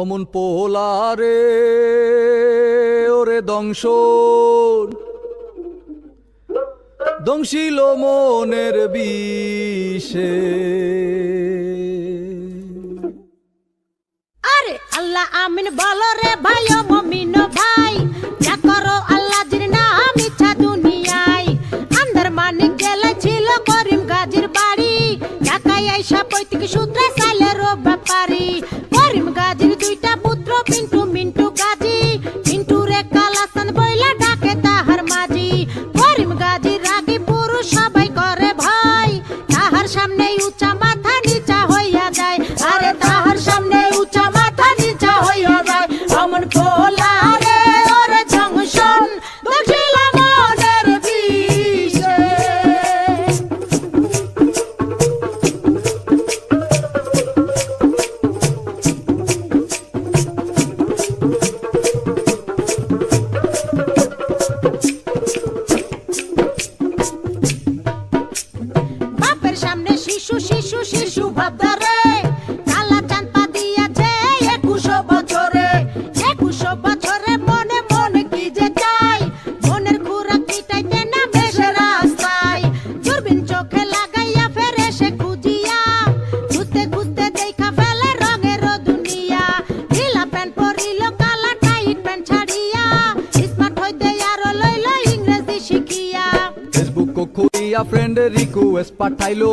অমন পোলারে ওরে দংশ দংশিল মনের বিষে। আরে আল্লাহ আমিন বলো রে ভাই। শিশু ভাবদারে কালা পা দিয়াছে একুশো বছরে। একুশো বছরে মনে মনে কি যে চাই, মনের খুরাক মিটাইতে না বেশে রাস্তায়। দূরবীন চোখে লাগাইয়া ফেরে সে খুঁজিয়া, খুঁজতে খুঁজতে দেখা ফেলে রঙের দুনিয়া। ঢিলা প্যান্ট পরিল, কালা টাইট প্যান্ট ছাড়িয়া, স্মার্ট হইতে আরও লইল ইংরেজি শিখিয়া। ফেসবুক করিয়া ফ্রেন্ড রিকোয়েস্ট পাঠাইলো।